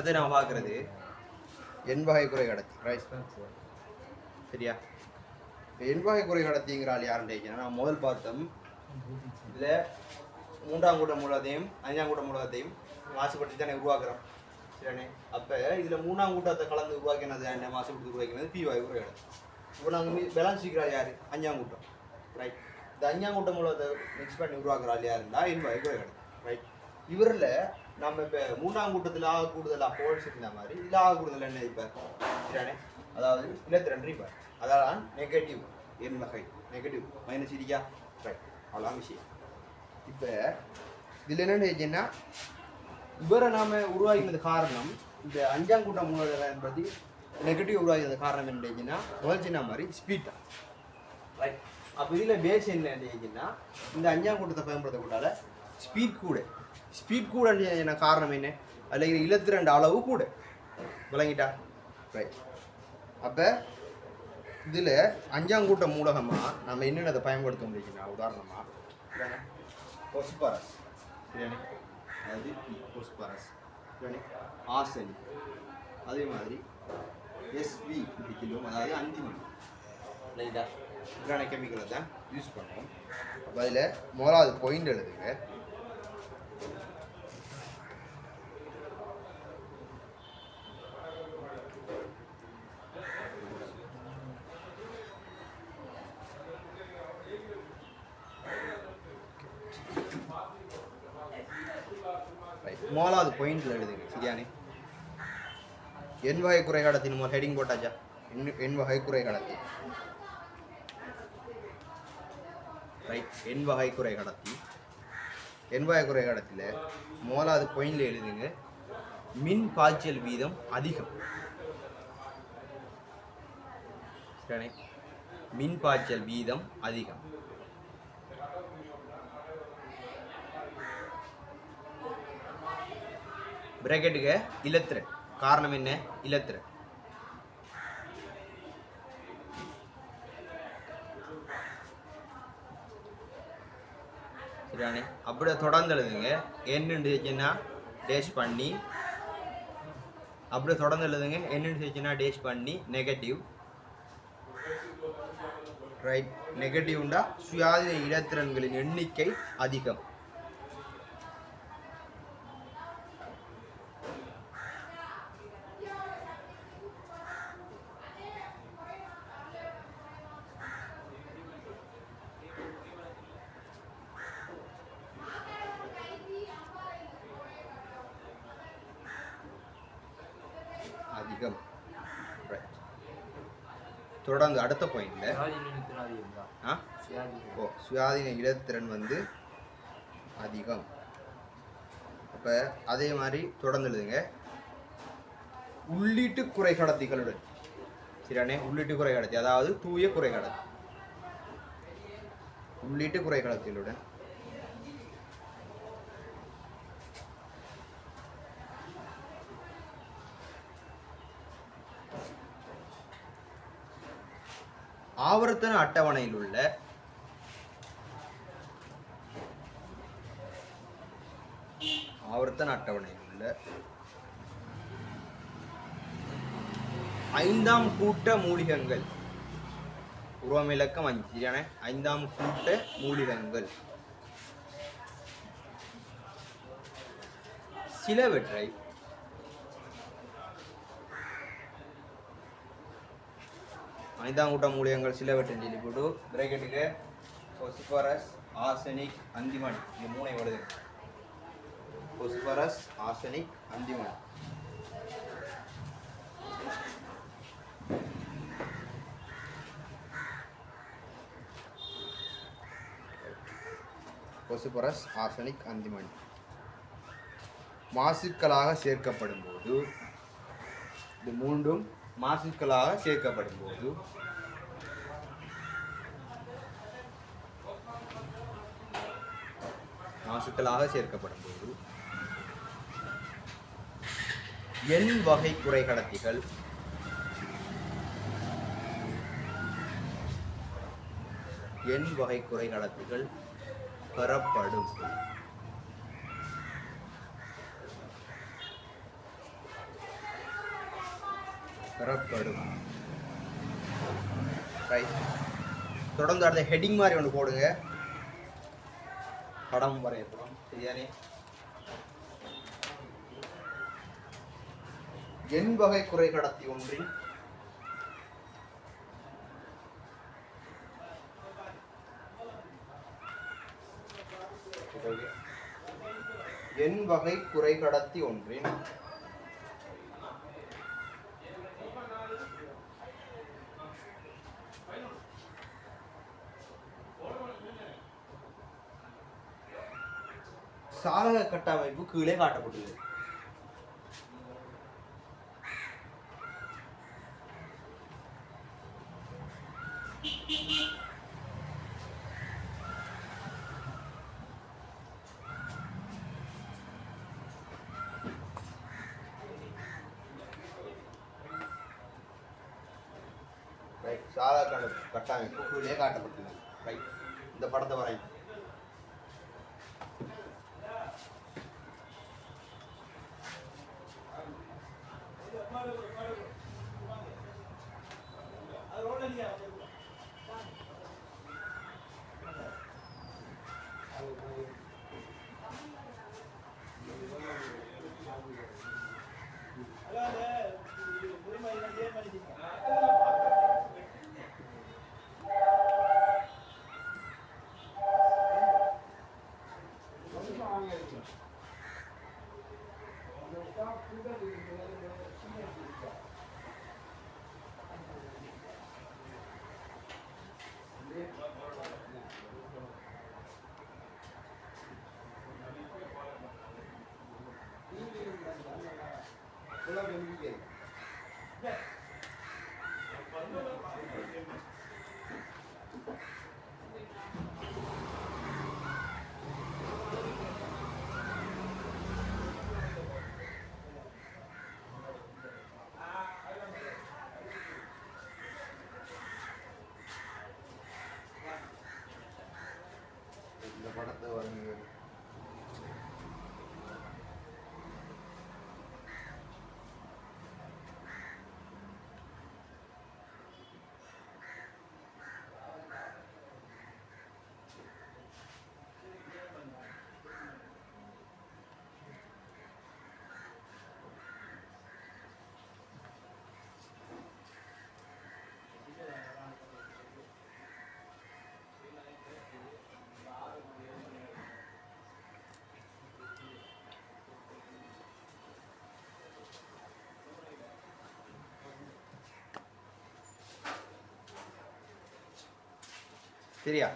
அடுத்து நான் பார்க்குறது எண் வகை குறை கடத்தி. ரைட் சரியா? என் எண் வகை குறை கடத்திங்கிற ஆள் யாருன்னு கேட்கிறேன் நான் முதல் பார்த்தோம் இதில் மூன்றாம் கூட்ட மூலத்தையும் அஞ்சாம் கூட்ட மூலத்தையும் மாசுபடுத்தி தானே உருவாக்குறோம். சரியானே அப்போ இதில் மூணாம் கூட்டத்தை கலந்து உருவாக்கினது என்ன? மாசுபடுத்தி உருவாக்கினது பி வகை குறை கடத்தி. இப்போ நாங்கள் பேலன்ஸ் இருக்கிறாள் யார்? அஞ்சாம் கூட்டம். ரைட் இந்த அஞ்சாம் கூட்டம் மூலத்தை மிக்ஸ் பண்ணி உருவாக்குறாள் யாருன்னா எண் வகை குறை கடத்தி. ரைட் இவரில் நம்ம இப்போ மூணாம் கூட்டத்தில் ஆக கூடுதலாக ஹோல்ஸ் இருந்த மாதிரி இதில் ஆக கூடுதல் என்ன இப்போ? அதாவது அதாவது இலத்திரன் ரீபர் அதான் நெகட்டிவ் என் வகை. நெகட்டிவ் மைனஸ் இருக்கா ரைட் அவ்வளோ விஷயம். இப்போ இதில் என்னென்னு ஆச்சுன்னா இவரை நாம் உருவாக்கினது காரணம் இந்த அஞ்சாம் கூட்டம் மூலம் என்பது நெகட்டிவ் உருவாகினது காரணம் என்ன ஆச்சுன்னா முதல் சின்ன மாதிரி ஸ்பீட் தான். ரைட் அப்போ இதில் பேஸ் என்ன ஆச்சுன்னா இந்த அஞ்சாம் கூட்டத்தை பயன்படுத்தக்கூடாத ஸ்பீட் கூட. ஸ்பீட் கூட என்ன காரணம் என்ன? அதில் இருக்கிற இலத்திரண்டு அளவு கூட. விளங்கிட்டா? ரைட் அப்போ இதில் அஞ்சாம் கூட்ட மூலகமாக நம்ம என்னென்னதை பயன்படுத்த முடியுதுன்னா உதாரணமாக பொஸ்பரஸ் சரியானே அதாவது பொஸ்பரஸ் ஆசனி அதே மாதிரி எஸ்பி பிடிக்கலும் அதாவது அஞ்சு மணி. ரைட்டா கெமிக்கலை தான் யூஸ் பண்ணுவோம். அப்போ அதில் முதலாவது பாயிண்ட் எழுதுங்க ரைட் முதலாவது பாயிண்ட்ல எழுதுங்க சரியானே என் வகை குறை கடத்தின் முதல் ஹெடிங் போட்டாச்சா? என் என் வகை குறை கடத்தி ரைட் என் வகை குறை கடத்தி என் வகை குறை கடத்தில முதலாவது பாயிண்ட்ல எழுதுங்க. மின் பாய்ச்சல் வீதம் அதிகம். மின் பாய்ச்சல் வீதம் அதிகம். பிரேக்கெட்டுக்கு இலத்திரன். காரணம் என்ன? இலத்திரன் சரியானே அப்படியே தொடர்ந்து எழுதுங்க. என்னன்னு செஞ்சுன்னா டேஷ் பண்ணி அப்படியே தொடர்ந்து எழுதுங்க. என்னன்னு செஞ்சுன்னா டேஷ் பண்ணி நெகட்டிவ் ரைட் நெகட்டிவ்ண்டா சுயாதீன இடத்திறன்களின் எண்ணிக்கை அதிகம். அதிகம் ரைட் தொடர்ந்து அடுத்த பாயிண்ட்ல ஆ? ஓ சுயாதீன இலத்திறன் வந்து அதிகம். அப்போ அதே மாதிரி தொடர்ந்து எழுதுங்க. உள்ளீட்டு குறை கடத்திகளுடன். சரியானே உள்ளீட்டு குறை கடத்தி. அதாவது தூய குறை கடத்தி. உள்ளீட்டு குறை கடத்திகளுடன். ஆவர்த்தன அட்டவணையில் உள்ள ஆவர்த்தன அட்டவணையில் உள்ள ஐந்தாம் கூட்ட மூலிகங்கள். உருவமிலக்கம் அஞ்சு சரியான? ஐந்தாம் கூட்ட மூலிகங்கள். சிலவற்றை ஐந்தாம் கூட்ட மூலிகங்கள் சிலவற்றின் சொல்லி போட்டு பிரேக்கெட்டுக்கு பொஸ்பரஸ் ஆர்சனிக் அந்திமணி இது மூணை வருது. Phosphorus arsenic antimony phosphorus arsenic antimony மாசுக்களாக சேர்க்கப்படும் போது இது மூன்றும் மாசுக்களாக சேர்க்கப்படும் போது மாசுக்களாக சேர்க்கப்படும் போது எண் வகை குறை கடத்திகள் எண் வகை குறை கடத்திகள் பெறப்படும். பெறப்படும். ரைட் தொடர்ந்து அடுத்த ஹெட்டிங் மாதிரி ஒன்று போடுங்க. படம் வரையப்படும். சரியானே? எண் வகை குறை கடத்தி ஒன்றின் எண் வகை குறை கடத்தி ஒன்றின் கட்டமைப்பு கீழே காட்டப்பட்டுள்ளது ரைட் சாதக கட்டமைப்பு கீழே காட்டப்பட்டுள்ளது ரைட் இந்த படத்தை வரையும் இந்த சரியா?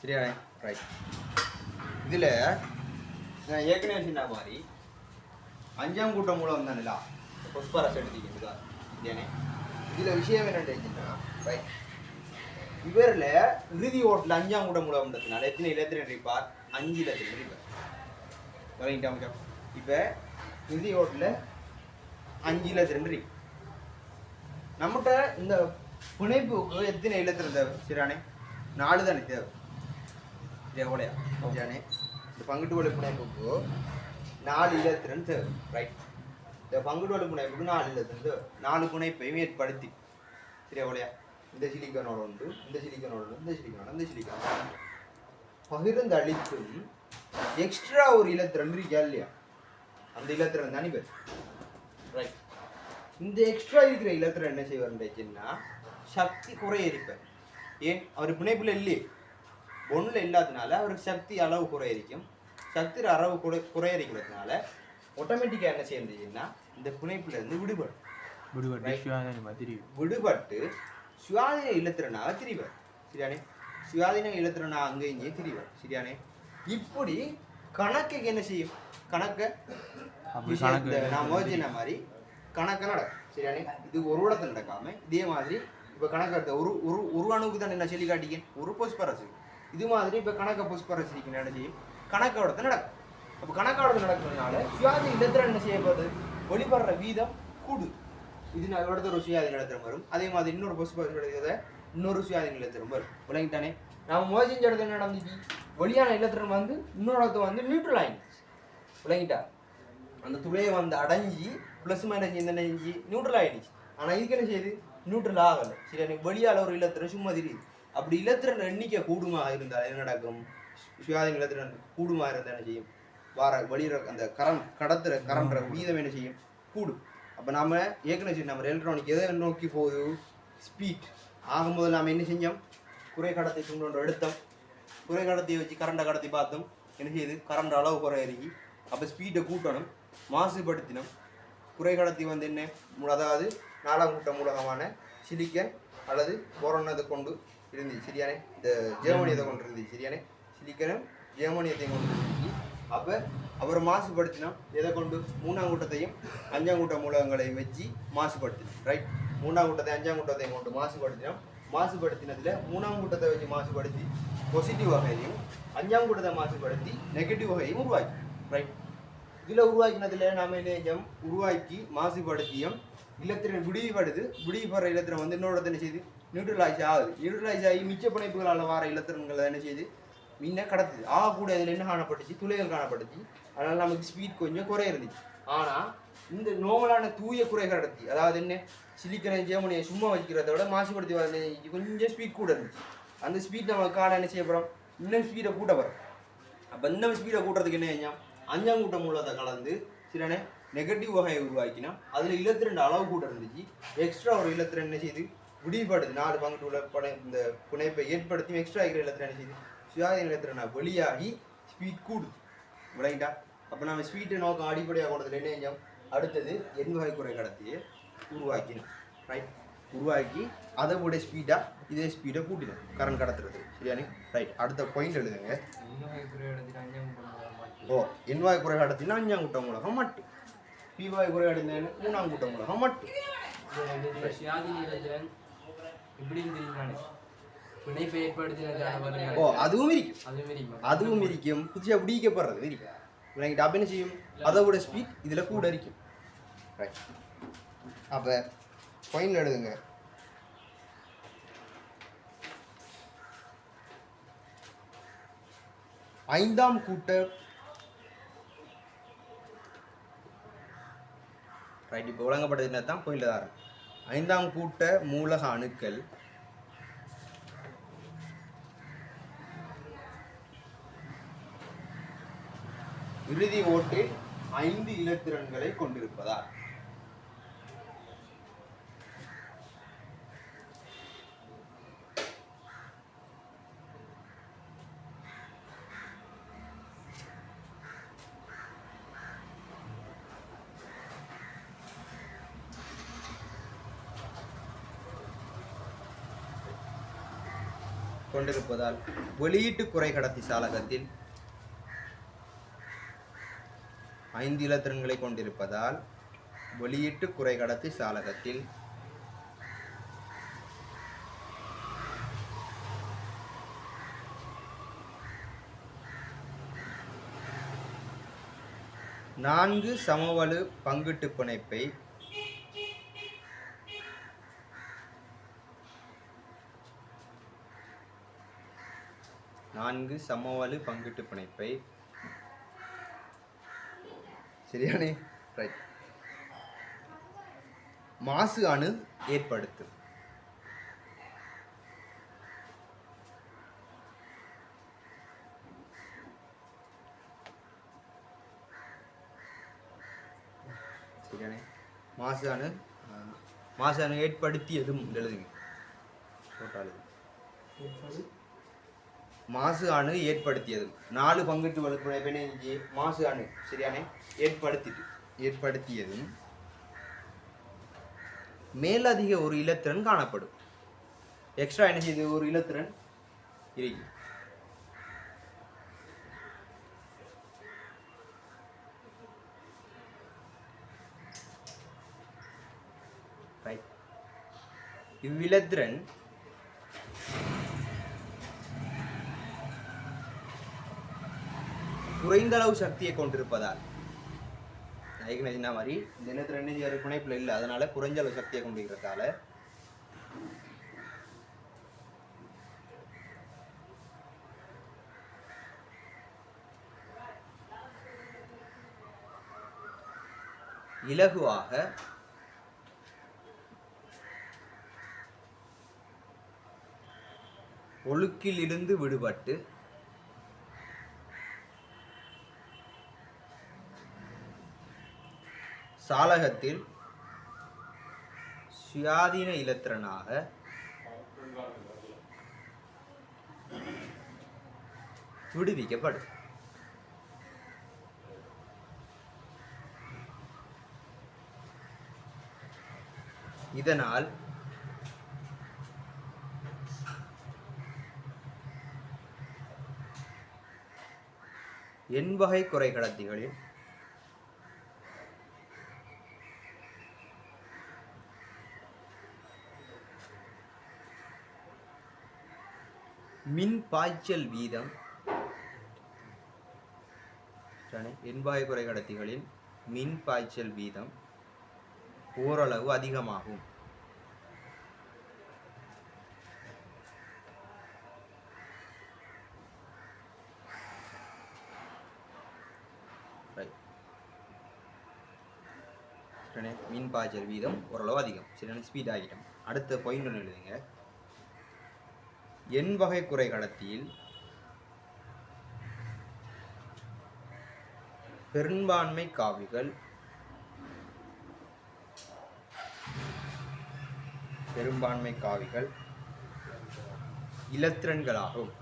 சரியா? ரைட் இதில் நான் ஏற்கனவே சொன்ன மாதிரி அஞ்சாம் கூட்டம் மூலம் வந்தானுங்களா புஷ்பரஸ் எடுத்துக்கிட்டு இதேனே இதில் விஷயம் என்னன்னு ரைட் இவரில் இறுதி ஓட்டில் அஞ்சாம் கூட்டம் மூலம்ன்றதுனால எத்தனை இலத்திரன் இருப்பார்? அஞ்சு இலத்திரன் இருப்பார் வரைங்கிட்டா இப்போ இறுதி ஓட்டில் அஞ்சு இலத்திரன் இருக்கு நம்மகிட்ட இந்த புனைப்புக்கு எத்தனை இலத்திரன் தேவை? சரியானே நாலு தானே தேவை. தேவையா சரியானே இந்த பங்குட்டு வழி புனைப்புக்கு நாலு இலத்திரன் தேவை. ரைட் இந்த பங்குட்டு வழி புனைப்புக்கு நாலு இலத்திரன் தேவை. நாலு புனைப்பையும் ஏற்படுத்தி. சரியா ஒலையா இந்த சிலிக்கானோட உண்டு இந்த சிலிக்கானோட இந்த சிலிக்கானோட இந்த சிலிக்கானோட பகிர்ந்து அளித்தும் எக்ஸ்ட்ரா ஒரு இலத்திரன் இருக்கா இல்லையா? அந்த இலத்திரன் தானே பேர் ரைட் இந்த எக்ஸ்ட்ரா இருக்கிற இலத்திரன் என்ன செய்வார்ன்றா சக்தி குறைய இருப்பார். ஏன்? அவர் பிணைப்புல இல்லையே. ஒன்றில் இல்லாதனால அவருக்கு சக்தி அளவு குறைய இருக்கும். சக்தி அளவு குறை குறைய இருக்கிறதுனால ஆட்டோமேட்டிக்காக என்ன செய்யுதுன்னா இந்த பிணைப்புல இருந்து விடுபடும். விடுபட்டு விடுபட்டு சுயாதீன இல்லத்திறனாக திரிவர். சரியானே சுயாதீன இல்லத்திறனாக அங்கே இங்கே திரிவர் சரியானே? இப்படி கணக்குக்கு என்ன செய்யும்? கணக்கை கணக்கு நான் மோதின மாதிரி? கணக்கு நடக்கும். சரியானே? இது ஒரு இடத்துல நடக்காம இதே மாதிரி இப்போ கணக்கு எடுத்த ஒரு ஒரு ஒரு அணுவுக்கு தான் என்ன சொல்லி காட்டிக்கேன்? ஒரு புஷ்பரசு இது மாதிரி இப்போ கணக்க புஷ்பரசு என்ன செய்யும்? கணக்கோட நடக்கும். அப்போ கணக்கோட நடக்கிறதுனால சுயாதீன இல்லத்திறன் என்ன செய்யப்படுது வெளிப்படுற வீதம் கூடு. இது நான் அடுத்த ஒரு சுயாதீன நிலத்திரம் வரும். அதே மாதிரி இன்னொரு கிடைக்கிறத இன்னொரு சுயாதீன நிலத்திரம் வரும் விளங்கிட்டானே? நம்ம முதல் செஞ்ச இடத்துல என்ன நடந்துச்சு? வெளியான நிலத்திரம் வந்து இன்னொரு இடத்துல வந்து நியூட்ரல் ஆயிடுச்சு. விளங்கிட்டா? அந்த துளையை வந்து அடைஞ்சி ப்ளஸ் மைனஸ் இந்த நெஞ்சு நியூட்ரல் ஆயிடுச்சு. ஆனால் இதுக்கு என்ன செய்யுது? நியூட்ரல் ஆகலை. சரி எனக்கு வெளியால் ஒரு இலத்திரம் சும்மா தெரியுது. அப்படி இலத்திரன் எண்ணிக்கை கூடுமா இருந்தால் என்ன நடக்கும்? சுயாதீன இலத்திரன் கூடுமா இருந்தால் என்ன செய்யும்? வார வெளியிற அந்த கரண்ட் கடத்துற கரண்ட்ற வீதம் என்ன செய்யும்? கூடும். அப்போ நம்ம ஏற்கனவே சரி நம்ம எலக்ட்ரானிக் எதை நோக்கி போகுது? ஸ்பீட் ஆகும்போது நாம் என்ன செஞ்சோம்? குறை கடத்தை கொண்டு எடுத்தோம். குறை கடத்தியை வச்சு கரண்டை கடத்தி பார்த்தோம். என்ன செய்யுது கரண்ட் அளவு குறையிறங்கி அப்போ ஸ்பீடை கூட்டணும் மாசுபடுத்தினோம். குறை கடத்தி வந்து என்ன? அதாவது நாலாம் கூட்ட மூலகமான சிலிக்கன் அல்லது போரோனத்தை கொண்டு இருந்துச்சு சரியானே? இந்த ஜெர்மனியத்தை கொண்டு இருந்துச்சு சரியானே? சிலிக்கனும் ஜெர்மனியத்தையும் கொண்டு இருந்துச்சு அப்போ அவர் மாசுபடுத்தினோம். எதை கொண்டு? மூணாம் கூட்டத்தையும் அஞ்சாம் கூட்ட மூலகங்களையும் வச்சு மாசுபடுத்தினோம். ரைட் மூணாம் கூட்டத்தை அஞ்சாம் கூட்டத்தை கொண்டு மாசுபடுத்தினோம். மாசுபடுத்தினதுல மூணாம் கூட்டத்தை வச்சு மாசுபடுத்தி பாசிட்டிவ் வகையையும் அஞ்சாம் கூட்டத்தை மாசுபடுத்தி நெகட்டிவ் வகையும் உருவாக்கி. ரைட் இதில் உருவாக்கினதுல நாம் என்ன செய்யும் உருவாக்கி மாசுபடுத்தியும் இலத்திரன் விடுவிப்படுது விடுவிப்படுற இலத்திரன் வந்து இன்னொரு என்ன செய்யுது நியூட்ரலைஸ் ஆகுது. நியூட்ரலைஸ் ஆகி மிச்ச பிணைப்புகளால் வர இலத்திரன்களை என்ன செய்யுது முன்ன கடத்துது. ஆகக்கூடிய அதில் என்ன காணப்பட்டுச்சு? துளைகள் காணப்பட்டுச்சு. அதனால் நமக்கு ஸ்பீட் கொஞ்சம் குறை இருந்துச்சு. ஆனால் இந்த நோமலான தூய குறை கடத்தி அதாவது என்ன? சிலிக்கிற ஜெர்மனியை சும்மா வைக்கிறத விட மாசுபடுத்தி வர கொஞ்சம் ஸ்பீட் கூட இருந்துச்சு. அந்த ஸ்பீட் நம்ம காண என்ன செய்ய போகிறோம் இன்னும் ஸ்பீடை கூட்ட போகிறோம் அப்போ இன்னும் ஸ்பீடை கூட்டுறதுக்கு என்ன செஞ்சோம்? அஞ்சாம் கூட்டம் மூலத்தை கலந்து சிலனை நெகட்டிவ் வகையை உருவாக்கினா அதில் இலத்திரண்டு அளவு கூட இருந்துச்சு. எக்ஸ்ட்ரா ஒரு இல்லத்தில் என்ன செய்யுது விடிபடுது. நாலு பங்கு உள்ள பணை இந்த புனைப்பை ஏற்படுத்தி எக்ஸ்ட்ரா இருக்கிற இலத்திரன் என்ன செய்யுது சுயாதீன நான் வெளியாகி ஸ்பீட் கூடுது. விளங்கிட்டா? அப்போ நம்ம ஸ்வீட்டை நோக்கம் அடிப்படையாக கொண்டதுல என்ன செஞ்சோம்? அடுத்தது எண் வகை குறை கடத்தியை உருவாக்கினோம் ரைட் உருவாக்கி அதை விட ஸ்பீடாக இதே ஸ்பீடை கூட்டினோம். கரண்ட் கடத்துறது. சரியானே ரைட் அடுத்த பாயிண்ட் எழுதுங்க. ஓ எண்வாய் குறை கடத்தினா அஞ்சாம் கூட்டம் மூலகம் மட்டும் பிவாய் குறை அடைந்தேன்னு மூணாம் கூட்டம் பிணைப்பை ஏற்படுத்தினதான ஓ அதுவும் இருக்கும். அதுவும் இருக்கும். புதுசாக பிடிக்கப்படுறது இருக்கும். விளங்கிட்டு அப்போ என்ன செய்யும்? அதோட ஸ்பீட் இதில் கூட இருக்கும் ரைட் அப்போ பாயிண்ட் எழுதுங்க. ஐந்தாம் கூட்ட ரைட் இப்போ வழங்கப்பட்டது தான் பாயிண்டில் தான் ஐந்தாம் கூட்ட மூலக அணுக்கள். இறுதி ஓட்டில் ஐந்து இலத்திரன்களை கொண்டிருப்பதால். கொண்டிருப்பதால் வெளியீட்டு குறை கடத்தி சாலகத்தில் ஐந்து இலத்திரன்களை கொண்டிருப்பதால் வெளியீட்டு குறைகடத்தி கடத்தி நான்கு சமவலு பங்கிட்டு பிணைப்பை நான்கு சமவலு பங்கிட்டு பிணைப்பை சரியானே ரைட் மாசு அணு ஏற்படுத்து சரியானே மாசு அணு மாசு அணு ஏற்படுத்தியதும் எழுதுங்க டோட்டல் மாசு அணு ஏற்படுத்தியது. நாலு பங்கிட்டு வலுப்புணை பிணைஞ்சி மாசு அணு சரியானே ஏற்படுத்தி ஏற்படுத்தியதும் மேலதிக ஒரு இலத்திரன் காணப்படும். எக்ஸ்ட்ரா என்ன செய்யுது ஒரு இலத்திரன் இருக்கு ரைட் குறைந்த அளவு சக்தியை கொண்டிருப்பதால். ஏற்கனவே மாதிரி இந்த நேரத்தில் என்ன செய்ய புனைப்பில் இல்லை அதனால குறைஞ்ச அளவு சக்தியை கொண்டிருக்கிறதால. இலகுவாக ஒழுக்கிலிருந்து விடுபட்டு சாலகத்தில் சுயாதீன இலத்திரனாக விடுவிக்கப்படும். இதனால் எண்வகை குறைகடத்திகளில் மின் பாய்ச்சல் வீதம் சரிதானே? குறை கடத்திகளில் மின் பாய்ச்சல் வீதம் ஓரளவு அதிகமாகும். மின் பாய்ச்சல் வீதம் ஓரளவு அதிகம். சரி ஸ்பீட் ஆகிட்டோம் அடுத்த பாயிண்ட் ஒன்று எழுதுங்க. எண் வகை குறை கடத்தியில் பெரும்பான்மை காவிகள் பெரும்பான்மை காவிகள் இலத்திரன்களாகும்.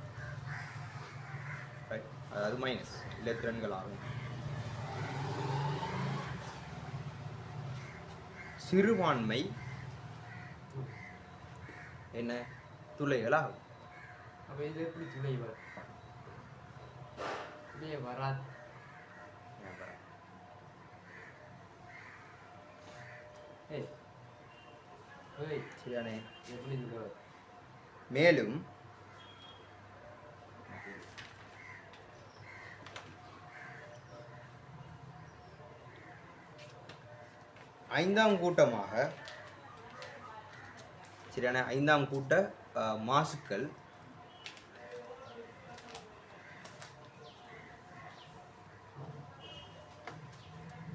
அதாவது மைனஸ் இலத்திரன்களாகும். சிறுபான்மை என்ன? துளைகளாகும். அப்ப இது எப்படி துணை வரும் துணையை வராது. மேலும். ஐந்தாம் கூட்டமாக சரியான ஐந்தாம் கூட்ட மாசுக்கள்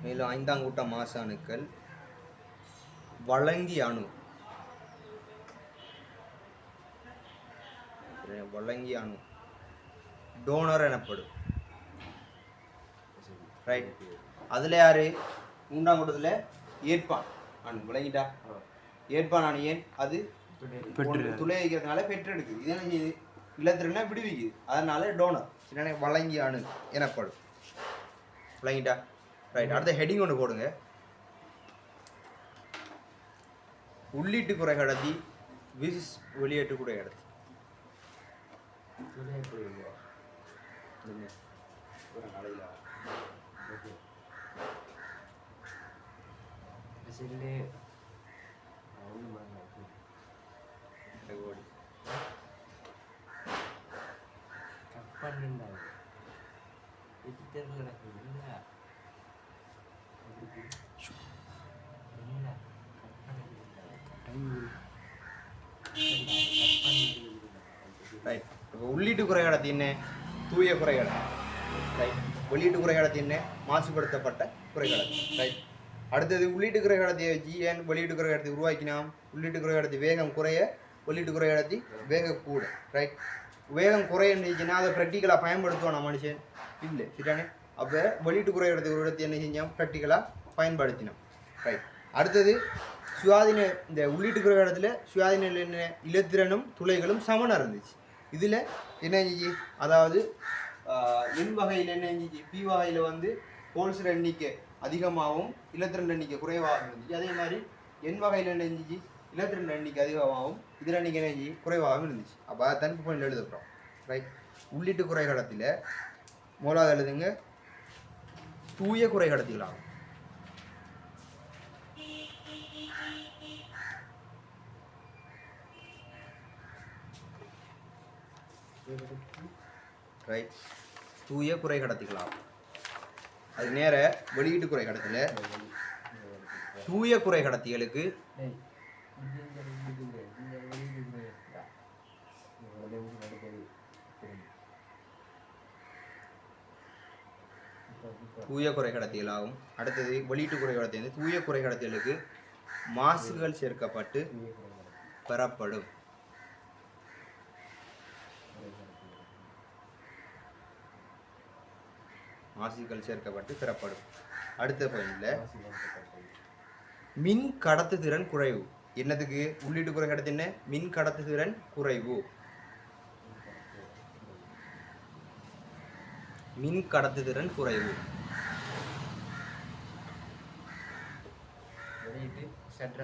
மேலும் ஐந்தாம் கூட்ட மாசு அணுக்கள் வழங்கி அணு. வழங்கி அணு. டோனர் எனப்படும். ரைட் அதில் யாரு? மூன்றாம் கூட்டத்தில் ஏற்பான் அணு. விளங்கிட்டா? ஏற்பான் அணு ஏன்? அது துளை வைக்கிறதுனால பெற்றெடுக்குது. இது என்ன செய்யுது இல்லத்திரனா விடுவிக்குது. அதனால டோனர். வழங்கி அணு எனப்படும். விளங்கிட்டா? ரைட் அடுத்த ஹெட்டிங் ஒன்று போடுங்க. உள்ளீட்டு குறை கடத்தி விஸ் வெளியேட்டு குறை கடத்தி. துணை எப்படி வரும்? என்ன? ஒரு நாளையில ஓகே செல்லு ஒன்றும் பண்ணல ரெண்டு கோடி கட் பண்ணிருந்தாங்க இது தெரியல எனக்கு இல்லை இல்லை கட் பண்ணிருந்தாங்க ரைட் இப்போ உள்ளீட்டு குறைகடத்தி என்ன தூய குறைகடத்தி ரைட் வெளியீட்டு குறைகடத்தி என்ன மாசுபடுத்தப்பட்ட குறைகடத்தி ரைட் அடுத்தது உள்ளீட்டு குறைகடத்தியை வச்சு ஏன் வெளியீட்டு குறையாடத்தை உருவாக்கினோம். உள்ளீட்டு குறையாடத்தை வேகம் குறைய வெளியீட்டு குறைகடத்தி வேகம் கூட ரைட் வேகம் குறையுச்சுன்னா அதை ப்ராக்டிக்கலாக பயன்படுத்துவானா மனுஷன்? இல்லை. சரியானே அப்போ வெளியீட்டு குறைகடத்தி உருவத்தை என்ன செஞ்சோம் ப்ராக்டிக்கலாக பயன்படுத்தினோம். ரைட் அடுத்தது சுயாதீன இந்த உள்ளீட்டு குறைகடத்தில் சுயாதீன இலத்திறனும் இலத்திரனும் துளைகளும் சமனாக இருந்துச்சு. இதில் என்ன செஞ்சு அதாவது எண் வகையில் என்ன செஞ்சு பி வகையில் வந்து ஹோல்ஸ் எண்ணிக்கை அதிகமாகவும் இலத்திரன் எண்ணிக்கை குறைவாகவும் இருந்துச்சு. அதே மாதிரி எண் வகையில் என்ன செஞ்சு இலத்திரன் எண்ணிக்கை அதிகமாகவும் இதில் எண்ணிக்கை என்ன செஞ்சு குறைவாகவும் இருந்துச்சு. அப்போ அதை தனிப்பு பாயிண்ட் எழுதுகிறோம் ரைட் உள்ளீட்டு குறைகடத்தில் மூலாவது எழுதுங்க தூய குறை கடத்திகளாகும் ரைட் தூய குறை கடத்திகளாகும் அது நேர வெளியீட்டு குறை கடத்தில். தூய குறை கடத்திகளுக்கு தூய குறை கடத்திகளாகும். அடுத்தது வெளியீட்டு குறை கடத்தி வந்து தூய குறை கடத்திகளுக்கு மாசுகள் சேர்க்கப்பட்டு பெறப்படும் குறை நடக்குது ஆசிகள் சேர்க்கப்பட்டு பெறப்படும். அடுத்த பாயிண்ட்ல மின் கடத்து மின் குறைவு. என்னதுக்கு உள்ளீட்டு குறை கடத்து என்ன? மின் கடத்துதிறன் குறைவு. மின் கடத்துதிறன் குறைவு.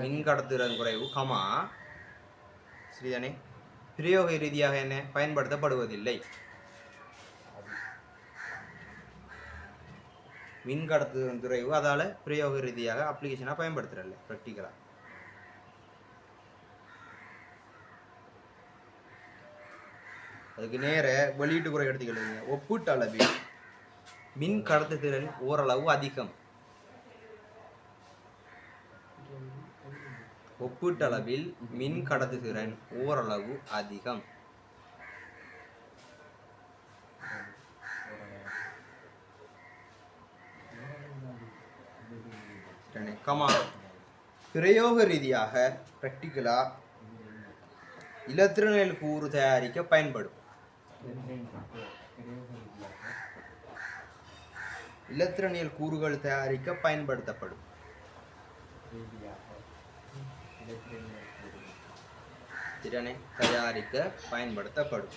மின் கடத்து மின் குறைவு கமா சரிதானே? பிரயோக ரீதியாக என்ன? பயன்படுத்தப்படுவதில்லை. மின் கடத்துதிறன் துறைவு அதால் பிரயோக ரீதியாக அப்ளிகேஷனாக பயன்படுத்துகிறல்ல ப்ராக்டிக்கலாக அதுக்கு நேர வெளியீட்டு குறை எடுத்துக்கிறது ஒப்பீட்டு அளவில் மின் கடத்துதிறன் ஓரளவு அதிகம். ஒப்பீட்டளவில் மின் கடத்துதிறன் ஓரளவு அதிகம். சரிதானே? கமா பிரயோக ரீதியாக ப்ராக்டிக்கலாக இலத்திரனியல் கூறு தயாரிக்க பயன்படும். இலத்திரனியல் கூறுகள் தயாரிக்க பயன்படுத்தப்படும். திறனை தயாரிக்க பயன்படுத்தப்படும்.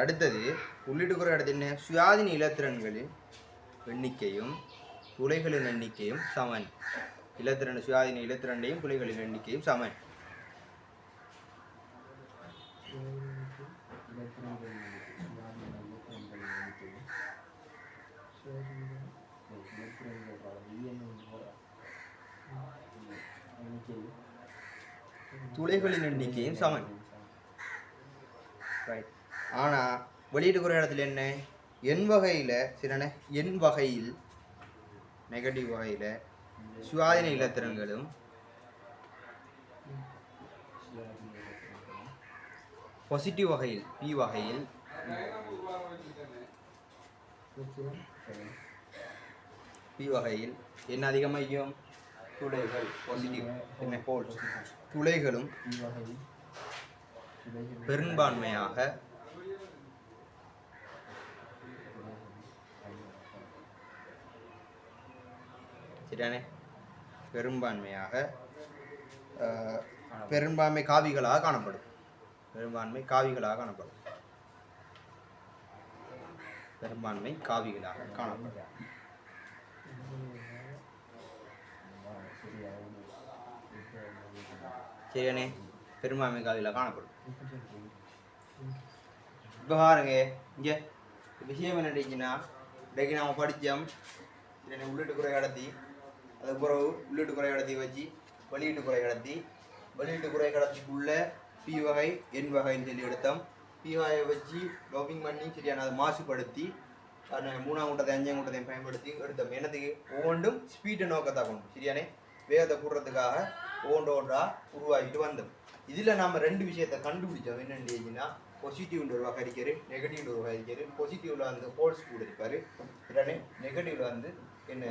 அடுத்தது உள்ளிட்டு குறை அடுத்து என்ன சுயாதீன இலத்திரன்களின் எண்ணிக்கையும் துளைகளின் எண்ணிக்கையும் சமன். இலத்திரன் சுயாதீன இலத்திரண்டையும் துளைகளின் எண்ணிக்கையும் சமன். துளைகளின் எண்ணிக்கையும் சமன். ரைட் ஆனால் வெளியீட்டு குறை இடத்துல என்ன? எண் வகையில் சிறன எண் வகையில் நெகட்டிவ் வகையில் சுயாதீன இலத்திரன்களும் பாசிட்டிவ் வகையில் பி வகையில் பி வகையில் என்ன அதிகமாகியும் துளைகள் பாசிட்டிவ் என்ன? போல்ஸ் துளைகளும் பெரும்பான்மையாக சரியானே பெரும்பான்மையாக பெரும்பான்மை காவிகளாக காணப்படும். பெரும்பான்மை காவிகளாக காணப்படும். பெரும்பான்மை காவிகளாக காணப்படும். சரியானே பெரும்பான்மை காவிகளாக காணப்படும். இப்போ பாருங்க இங்கே விஷயம் என்னடிச்சுன்னா இன்றைக்கு நாம் படித்தோம் என்னை உள்ளீட்டு குறை கடத்தி அது பிறகு உள்ளீட்டு குறை கடத்தி வச்சு வெளியீட்டு குறை கடத்தி. வெளியீட்டு குறை கடத்திக்குள்ளே பி வகை என் வகைன்னு சொல்லி எடுத்தோம். பி வகையை வச்சு டோப்பிங் பண்ணி சரியான அதை மாசுபடுத்தி அதை மூணாம் கூட்டத்தை அஞ்சாம் கூட்டத்தையும் பயன்படுத்தி எடுத்தோம். என்னத்துக்கு? ஒவ்வொன்றும் ஸ்பீட்டை நோக்கத்தான் கொண்டு சரியானே? வேகத்தை கூடுறதுக்காக ஒவ்வொன்று ஒன்றா உருவாக்கிட்டு வந்தோம். இதில் நம்ம ரெண்டு விஷயத்தை கண்டுபிடிச்சோம். என்னென்னு பொசிட்டிவ்ன்ற ஒரு வகை அடிக்காரு நெகட்டிவ்ன்ற ஒரு வகை அடிக்காரு வந்து ஹோல்ஸ் கூட இருப்பார் உடனே நெகட்டிவில் வந்து என்ன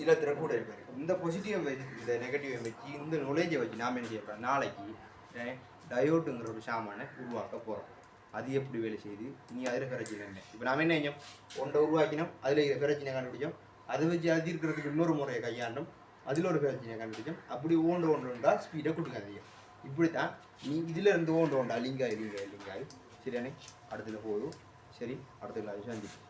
இலத்திர கூட இருப்பார். இந்த பாசிட்டிவை வச்சு இந்த நெகட்டிவ் வச்சு இந்த நுழைஞ்ச வச்சு நாம என்ன செய்யப்போம் நாளைக்கு டயோட்டுங்கிற ஒரு சாமானை உருவாக்க போகிறோம் அது எப்படி வேலை செய்யுது? நீ அதில் பிரச்சனை என்ன? இப்போ நாம என்ன செஞ்சோம் ஒன்றை உருவாக்கினோம் அதில் பிரச்சனை கண்டுபிடிச்சோம். அதை வச்சு அது இருக்கிறதுக்கு இன்னொரு முறையை கையாண்டோம். அதில் ஒரு பிரச்சனையை கண்டுபிடிச்சோம். அப்படி ஓண்டு ஒன்று ஒன்றா ஸ்பீடை கொடுக்காதீங்க. இப்படி தான் நீ இதில் இருந்து ஓண்டு ஓண்டா லிங்காய் லிங்காய் லிங்காய். சரியானே? அடுத்தது போதும் சரி அடுத்த கிளாஸ் சந்திப்போம்.